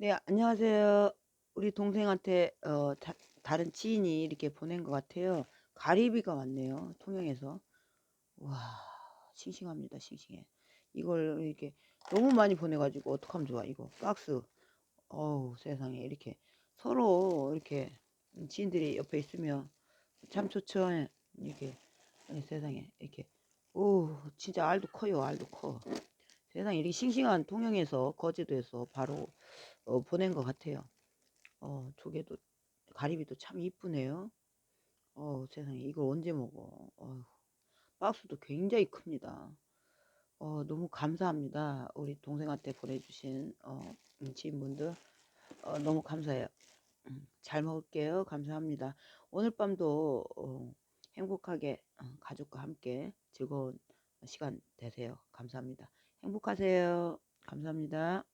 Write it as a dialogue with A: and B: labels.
A: 네, 안녕하세요. 우리 동생한테 어, 다, 다른 지인이 이렇게 보낸 것 같아요. 가리비가 왔네요. 통영에서. 와, 싱싱합니다. 싱싱해. 이걸 이렇게 너무 많이 보내가지고 어떡하면 좋아. 이거 박스. 어우, 세상에 이렇게 서로 이렇게 지인들이 옆에 있으면 참 좋죠. 이렇게 예, 세상에 이렇게 오, 진짜 알도 커요. 알도 커. 세상에 이렇게 싱싱한 통영에서 거제도에서 바로 어, 보낸 것 같아요. 어, 조개도 가리비도 참 이쁘네요. 어, 세상에 이걸 언제 먹어? 어, 박스도 굉장히 큽니다. 어, 너무 감사합니다. 우리 동생한테 보내주신 어, 음, 지인분들 어, 너무 감사해요. 음, 잘 먹을게요. 감사합니다. 오늘 밤도 어, 행복하게 어, 가족과 함께 즐거운 시간 되세요. 감사합니다. 행복하세요. 감사합니다.